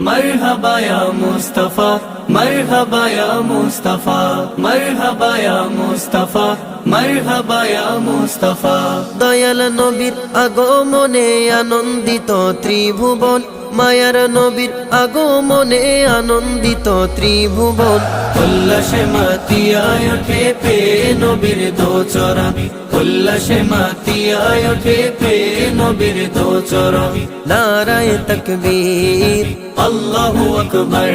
مرحبا يا مصطفى مرحبا يا مصطفى مرحبا يا مصطفى مرحبا يا مصطفى দয়াল নবীর আগমনে আনন্দিত ত্রিভুবন মায়ার নবীর আগমনে আনন্দিত ত্রিভুবন উল্লাসে মাতিয়ায় ওঠে পে নবীর দোচরণ উল্লাসে মাতিয়ায় ওঠে পে নবীর দোচরণ নারায় তকবীর আল্লাহু আকবার।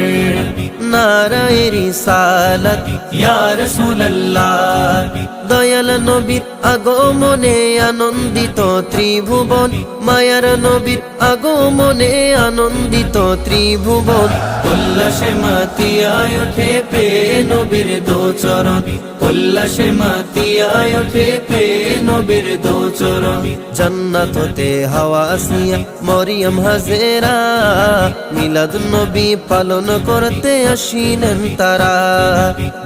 নারায় রিসালাত। ইয়া রাসূলুল্লাহ। দয়াল নবীর আগমনে আনন্দিত ত্রিভুবন। মায়ার নবীর আগমনে আনন্দিত ত্রিভুবন। উল্লাসে মাতিয়ায় ওঠে পে নবীর দোচরণ। উল্লাসে মাতিয়ায় ওঠে পে নবীর দোচরণ। জান্নাত হতে হাওয়া আসিয়া মরিয়ম হাজেরা মিলাদ নবী পালন করতে আসিলেন তারা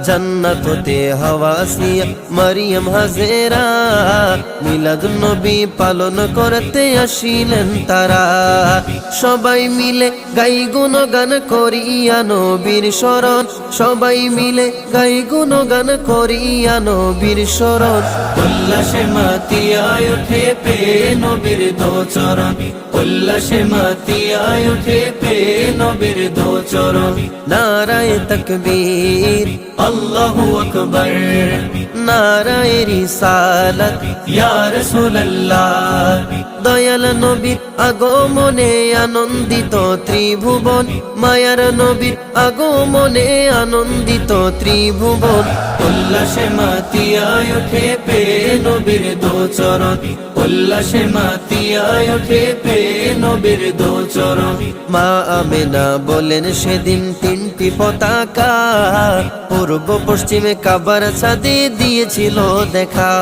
জান্নাত হতে হাওয়া আসিয়া মরিয়ম হাজেরা মিলাদ নবী পালন করতে আসিলেন তারা সবাই মিলে গাই গুণগান করিয়া নবীর শরণ সবাই মিলে গাই গুণগান করিয়া নবীর শরণ উল্লাসে মাতিয়ায় ওঠে পে নবীর দোচরণ উল্লাসে মাতিয়ায় ওঠে পে নবীর দোচরণ নারায় তকবীর আল্লাহু আকবার নারায় রিসালাত ইয়া রাসূলুল্লাহ দয়াল নবীর আগমনে আনন্দিত ত্রিভুবন। মায়ার নবীর আগমনে আনন্দিত ত্রিভুবন। উল্লাসে মাতিয়ায় ওঠে পে নবীর দোচরণ। উল্লাসে মাতিয়ায় ওঠে পে নবীর দোচরণ। মা আমেনা বলেন সেদিন তিনটি পতাকা, পূর্ব পশ্চিমে কাবার ছাদে দিয়েছিল দেখা।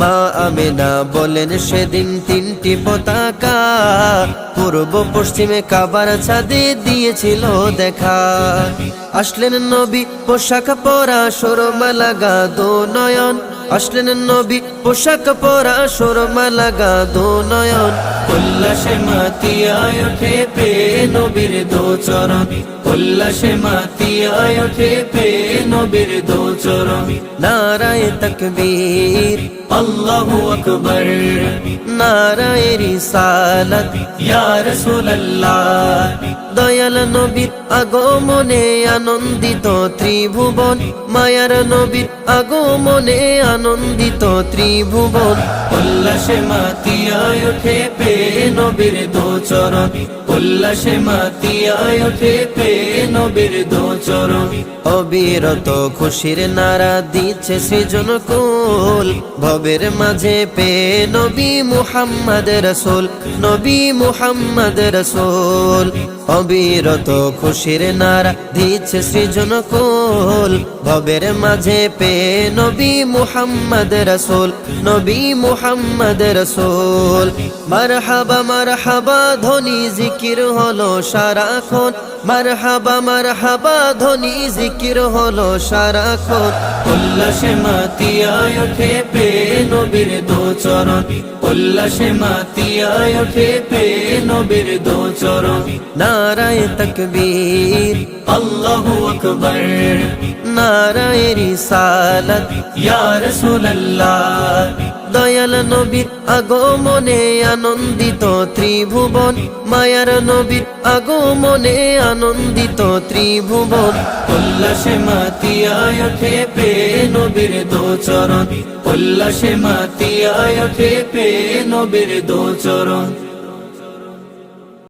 মা আমেনা বলেন সেদিন তিনটি পতাকা। পূর্ব পশ্চিমে কাবার ছাদে দিয়েছিল দেখা। আসলেন নবী পোশাক পরা সরমা লাগা দো নয়ন। আসলেন নবী, পোশাক পরা সরমা লাগা দো নয়ন। উল্লাসে মাতিয়ায় ওঠে পে নবীর দোচরণ উল্লাসে মাতিয়ায় ওঠে পে নবীর দোচরণ নারায় তকবীর, আল্লাহু আকবার। নারায় রিসালাত, ইয়া রাসূলুল্লাহ। দয়াল নবীর আগমনে আনন্দিত ত্রিভুবন। মায়ার নবীর আগমনে আনন্দিত ত্রিভুবন। উল্লাসে মাতিয়ায় ওঠে পে নবীর দোচরণ উল্লাসে মাতিয়ায় ওঠে পে নবীর দোচরণ অবিরত খুশির নারা দিচ্ছে সৃজন কুল। ভবের মাঝে পে নবী মুহাম্মদ রসুল নবী মুহাম্মদ রসুল। অবিরত খুশির নারা দিচ্ছে সৃজন কুল। ভবের মাঝে পে নবী মুহাম্মদ রসুল, নবী মুহাম্মদ রসুল। মারহাবা মারহাবা ধ্বনি জিকির হলো সারাক্ষণ। মারহাবা মারহাবা ধ্বনি জিকির হলো সারাক্ষণ। উল্লাসে মাতিয়ায় ওঠে পে নবীর দোচরণ। উল্লাসে মাতিয়ায় ওঠে পে নবীর দোচরণ নারায় তকবীর। আল্লাহু আকবার। নারায় রিসালাত ইয়া রাসূলুল্লাহ। দয়াল নবীর আগমনে আনন্দিত ত্রিভুবন মায়ার নবীর আগমনে আনন্দিত ত্রিভুবন। উল্লাসে মাতিয়ায় ওঠে পে নবীর দোচরণ উল্লাসে মাতিয়ায় ওঠে পে নবীর দোচরণ